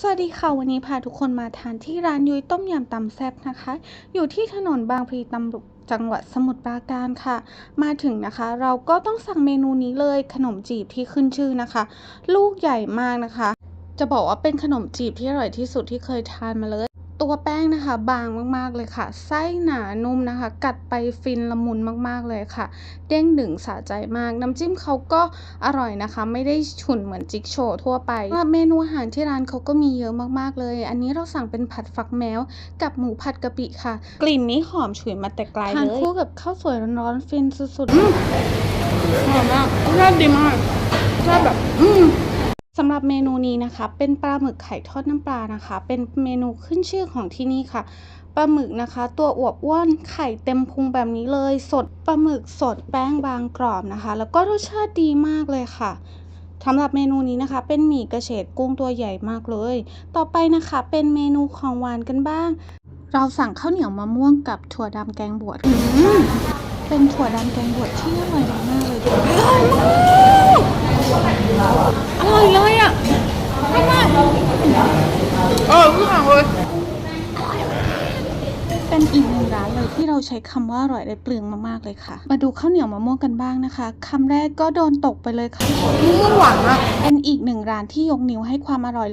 สวัสดีค่ะ วันนี้พาทุกคนมาทานที่ร้านยุ้ยต้มยำตำแซ่บนะคะ อยู่ที่ถนนบางพลีตำรุจังหวัดสมุทรปราการค่ะ มาถึงนะคะ เราก็ต้องสั่งเมนูนี้เลยขนมจีบที่ขึ้นชื่อนะคะ ลูกใหญ่มากนะคะ จะบอกว่าเป็นขนมจีบที่อร่อยที่สุดที่เคยทานมาเลย ตัวแป้งนะคะบางมากๆเลยค่ะ ไส้หนานุ่มนะคะ กัดไปฟินละมุนมากๆเลยค่ะ เด้งดึงสะใจมาก น้ำจิ้มเขาก็อร่อยนะคะ ไม่ได้ฉุนเหมือนจิ๊กโชว์ทั่วไปว่าเมนูอาหารที่ร้านเขาก็มีเยอะมากๆเลย อันนี้เราสั่งเป็นผัดฟักแมว กับหมูผัดกะปิค่ะ กลิ่นนี้หอมฉุยมาแต่ไกลเลยทานคู่กับข้าวสวยร้อนๆฟินสุดๆหอมมากรสดีมากรสแบบ อืม สำหรับเมนูนี้นะคะ เป็นปลาหมึกไข่ทอดน้ำปลานะคะ เป็นเมนูขึ้นชื่อของที่นี่ค่ะปลาหมึกนะคะ ตัวอวบอ้วนไข่เต็มพุงแบบนี้เลย สดปลาหมึกสดแป้งบางกรอบนะคะ แล้วก็รสชาติดีมากเลยค่ะสำหรับเมนูนี้นะคะ เป็นหมี่กระเฉดกุ้งตัวใหญ่มากเลย ต่อไปนะคะ เป็นเมนูของหวานกันบ้าง เราสั่งข้าวเหนียวมะม่วงกับถั่วดำแกงบวชเป็นถั่วดำแกงบวชที่อร่อยมากเลยทุกคนอร่อยเลยอะมากมากเออทุกอย่างเลย เป็นอีกหนึ่งร้านเลยที่เราใช้คำว่าอร่อยได้เปลืองมากๆเลยค่ะ มาดูข้าวเหนียวมะม่วงกันบ้างนะคะคำแรกก็โดนตกไปเลยค่ะมะม่วงหวานมากเป็นอีกหนึ่งร้านที่ยกนิ้วให้ความอร่อยเลย